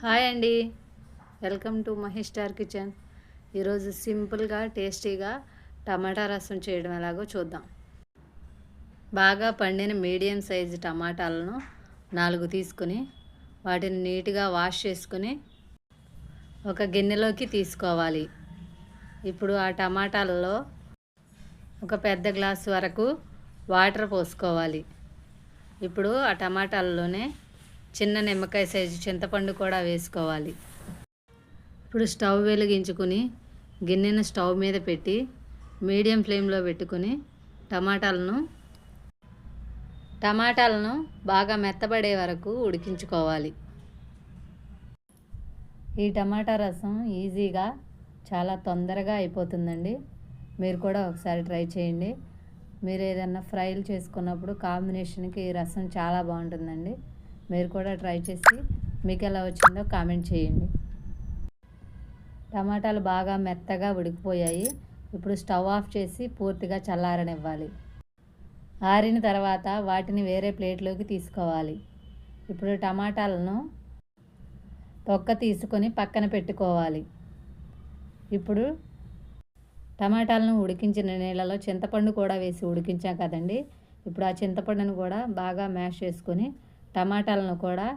Hi అండి. Welcome to Mahesh star kitchen. ఈరోజు సింపుల్గా టేస్టీగా టమాటా రసం చేయడం ఎలాగో చూద్దాం. బాగా పండిన మీడియం సైజు టమాటాలను నాలుగు తీసుకుని వాటిని నీట్గా వాష్ చేసుకుని ఒక గిన్నెలోకి తీసుకోవాలి. ఇప్పుడు ఆ టమాటాలలో ఒక పెద్ద గ్లాస్ వరకు వాటర్ పోసుకోవాలి. ఇప్పుడు ఆ టమాటాలలోనే చిన్న నిమ్మకాయ సైజు చింతపండు కూడా వేసుకోవాలి. ఇప్పుడు స్టవ్ వెలిగించుకుని గిన్నెను స్టవ్ మీద పెట్టి మీడియం ఫ్లేమ్లో పెట్టుకుని టమాటాలను టమాటాలను బాగా మెత్తబడే వరకు ఉడికించుకోవాలి. ఈ టమాటా రసం ఈజీగా చాలా తొందరగా అయిపోతుందండి. మీరు కూడా ఒకసారి ట్రై చేయండి. మీరు ఏదన్నా ఫ్రైలు చేసుకున్నప్పుడు కాంబినేషన్కి ఈ రసం చాలా బాగుంటుందండి. మీరు కూడా ట్రై చేసి మీకు ఎలా వచ్చిందో కామెంట్ చేయండి. టమాటాలు బాగా మెత్తగా ఉడికిపోయాయి. ఇప్పుడు స్టవ్ ఆఫ్ చేసి పూర్తిగా చల్లారనివ్వాలి. ఆరిన తర్వాత వాటిని వేరే ప్లేట్లోకి తీసుకోవాలి. ఇప్పుడు టమాటాలను తొక్క తీసుకొని పక్కన పెట్టుకోవాలి. ఇప్పుడు టమాటాలను ఉడికించిన నీళ్ళలో చింతపండు కూడా వేసి ఉడికించాం కదండి. ఇప్పుడు ఆ చింతపండును కూడా బాగా మ్యాష్ చేసుకొని టమాటాలను కూడా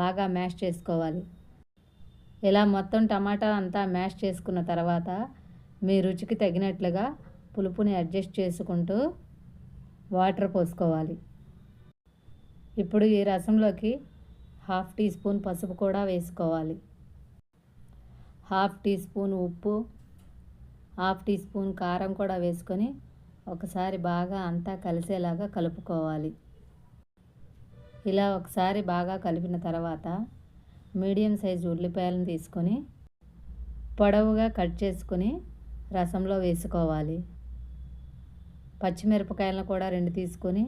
బాగా మ్యాష్ చేసుకోవాలి. ఇలా మొత్తం టమాటా అంతా మ్యాష్ చేసుకున్న తర్వాత మీ రుచికి తగినట్లుగా పులుపుని అడ్జస్ట్ చేసుకుంటూ వాటర్ పోసుకోవాలి. ఇప్పుడు ఈ రసంలోకి హాఫ్ టీ స్పూన్ పసుపు కూడా వేసుకోవాలి. హాఫ్ టీ స్పూన్ ఉప్పు హాఫ్ టీ స్పూన్ కారం కూడా వేసుకొని ఒకసారి బాగా అంతా కలిసేలాగా కలుపుకోవాలి. ఇలా ఒకసారి బాగా కలిపిన తర్వాత మీడియం సైజు ఉల్లిపాయలను తీసుకొని పొడవుగా కట్ చేసుకొని రసంలో వేసుకోవాలి. పచ్చిమిరపకాయలను కూడా రెండు తీసుకొని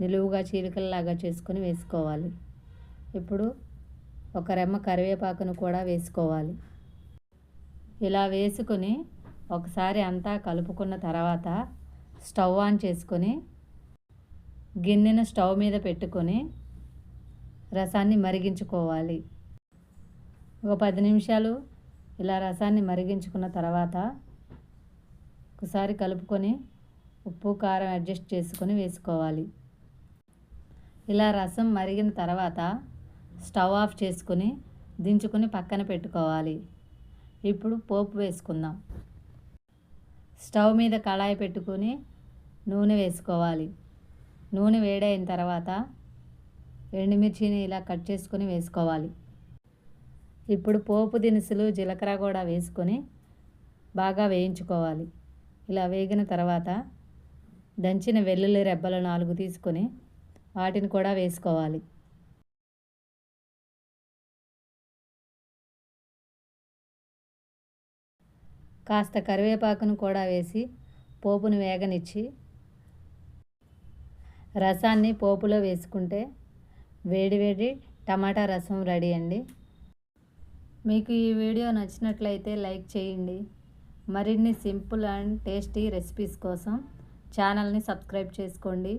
నిలువుగా చీలికల్లాగా చేసుకొని వేసుకోవాలి. ఇప్పుడు ఒక రెమ్మ కరివేపాకును కూడా వేసుకోవాలి. ఇలా వేసుకొని ఒకసారి అంతా కలుపుకున్న తర్వాత స్టవ్ ఆన్ చేసుకొని గిన్నెను స్టవ్ మీద పెట్టుకొని రసాన్ని మరిగించుకోవాలి. ఒక పది నిమిషాలు ఇలా రసాన్ని మరిగించుకున్న తర్వాత ఒకసారి కలుపుకొని ఉప్పు కారం అడ్జస్ట్ చేసుకొని వేసుకోవాలి. ఇలా రసం మరిగిన తర్వాత స్టవ్ ఆఫ్ చేసుకొని దించుకొని పక్కన పెట్టుకోవాలి. ఇప్పుడు పోపు వేసుకుందాం. స్టవ్ మీద కళాయి పెట్టుకొని నూనె వేసుకోవాలి. నూనె వేడైన తర్వాత ఎండుమిర్చిని ఇలా కట్ చేసుకొని వేసుకోవాలి. ఇప్పుడు పోపు దినుసులు జీలకర్ర కూడా వేసుకొని బాగా వేయించుకోవాలి. ఇలా వేగిన తర్వాత దంచిన వెల్లుల్లి రెబ్బలు నాలుగు తీసుకొని వాటిని కూడా వేసుకోవాలి. కాస్త కరివేపాకును కూడా వేసి పోపును వేగనిచ్చి రసాన్ని పోపులో వేసుకుంటే వేడివేడి టమాటా రసం రెడీ అండి. మీకు ఈ వీడియో నచ్చినట్లయితే లైక్ చేయండి. మరిన్ని సింపుల్ అండ్ టేస్టీ రెసిపీస్ కోసం ఛానల్ని సబ్స్క్రైబ్ చేసుకోండి.